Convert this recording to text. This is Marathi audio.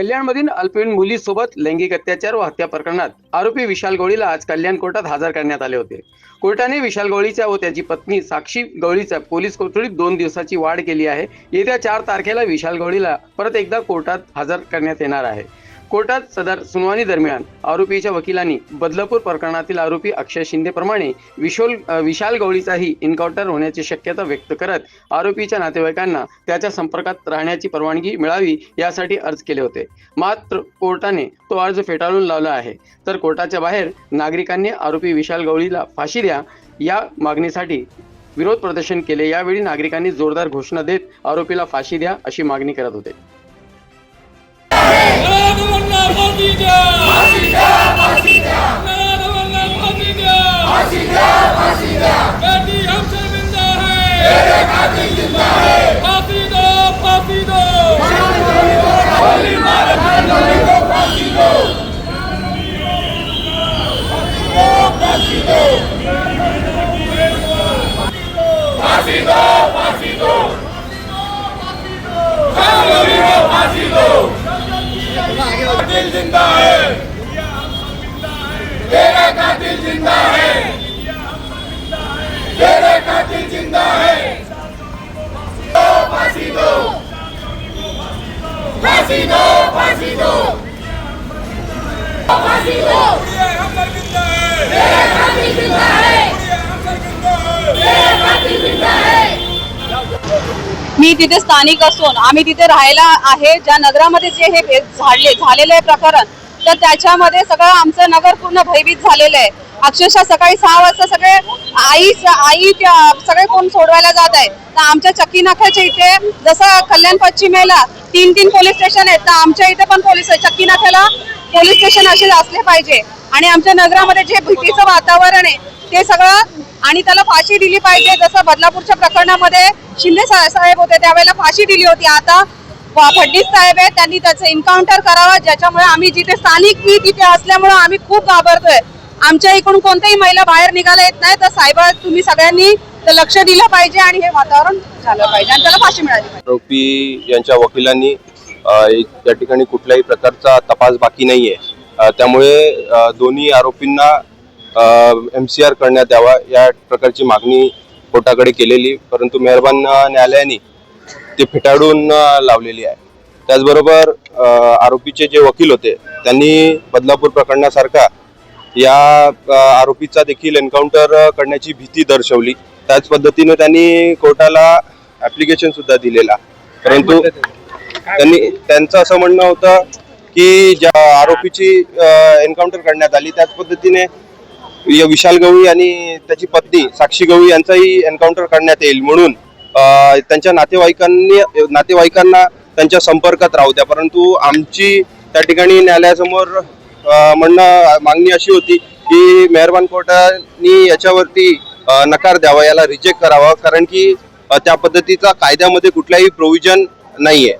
कल्याणमधील अल्पवयीन मुलीसोबत लैंगिक अत्याचार व हत्या प्रकरणात आरोपी विशाल गवळीला आज कल्याण कोर्टात हजर करण्यात आले होते. कोर्टाने विशाल गवळीच्या व त्याची पत्नी साक्षी गवळीच्या पोलीस कोठडीत दोन दिवसाची वाढ केली आहे. येत्या चार तारखेला विशाल गवळीला परत एकदा कोर्टात हजर करण्यात येणार आहे. कोर्टात सदर सुनावणी दरम्यान आरोपीच्या वकिलांनी बदलापूर प्रकरणातील आरोपी अक्षय शिंदेप्रमाणे विशोल विशाल गवळीचाही एन्काउंटर होण्याची शक्यता व्यक्त करत आरोपीच्या नातेवाईकांना त्याच्या संपर्कात राहण्याची परवानगी मिळावी यासाठी अर्ज केले होते. मात्र कोर्टाने तो अर्ज फेटाळून लावला आहे. तर कोर्टाच्या बाहेर नागरिकांनी आरोपी विशाल गवळीला फाशी द्या या मागणीसाठी विरोध प्रदर्शन केले. यावेळी नागरिकांनी जोरदार घोषणा देत आरोपीला फाशी द्या अशी मागणी करत होते. तेरे कातिल जिंदा है फांसी दो फांसी दो फांसी दो फांसी दो फांसी दो ये जिंदा है जिंदा है ये जिंदा है मी तिथे स्थानिक असून आम्ही तिथे राहायला आहे. ज्या नगरामध्ये जे हे झाडले झालेलं आहे प्रकरण तर त्याच्यामध्ये सगळं आमचं नगर पूर्ण भयभीत झालेलं आहे. अक्षरशः सकाळी सहा वाजता सगळे आई आई सगळे कोण सोडवायला जात आहे. तर आमच्या चक्की नाक्याच्या इथे जसं कल्याण पश्चिमेला तीन तीन पोलीस स्टेशन आहेत तर आमच्या इथे पण पोलीस आहे. चक्की नाक्याला पोलीस स्टेशन असे असले पाहिजे. आणि आमच्या नगरामध्ये जे भीतीचं वातावरण आहे ते सगळं आणि त्याला फाशी दिली पाहिजे. जसं बदलापूरच्या प्रकरणामध्ये शिंदे साहेब होते त्यावेळेला फाशी दिली होती. आता फडणीस साहेब आहे त्यांनी त्याचं एन्काउंटर करावं. ज्याच्यामुळे आम्ही जिथे स्थानिक मी तिथे असल्यामुळे आम्ही खूप घाबरतोय. आमच्या इकडून कोणत्याही महिला बाहेर निघायला येत नाही. तर साहेब तुम्ही सगळ्यांनी ते लक्ष दिलं पाहिजे आणि हे वातावरण झालं पाहिजे आणि त्याला फाशी मिळाली पाहिजे. आरोपी यांच्या वकिलांनी त्या या ठिकाणी कुठल्याही प्रकारचा तपास बाकी नाही आहे त्यामुळे दोन्ही आरोपींना एम सी आर करण्यात यावा या प्रकारची मागणी कोर्टाकडे केलेली. परंतु मेहरबान न्यायालयाने ते फेटाळून लावलेली आहे. त्याचबरोबर आरोपीचे जे वकील होते त्यांनी बदलापूर प्रकरणासारखा या आरोपीचा देखील एन्काउंटर करण्याची भीती दर्शवली. त्याच पद्धतीने त्यांनी कोर्टाला ऍप्लिकेशन सुद्धा दिलेला. परंतु त्यांनी? त्यांचं असं म्हणणं होतं की ज्या आरोपीची एन्काउंटर करण्यात आली त्याच पद्धतीने या विशाल गवळी आणि त्याची पत्नी साक्षी गवळी यांचाही एन्काउंटर करण्यात येईल म्हणून त्यांच्या नातेवाईकांनी नातेवाईकांना त्यांच्या संपर्कात राहू द्या. परंतु आमची त्या ठिकाणी न्यायालयासमोर म्हणणं मागणी अशी होती की मेहरबान कोर्टानी याच्यावरती नकार द्यावा याला रिजेक्ट करावा कारण की त्या पद्धतीचा कायद्यामध्ये कुठलाही प्रोव्हिजन आहे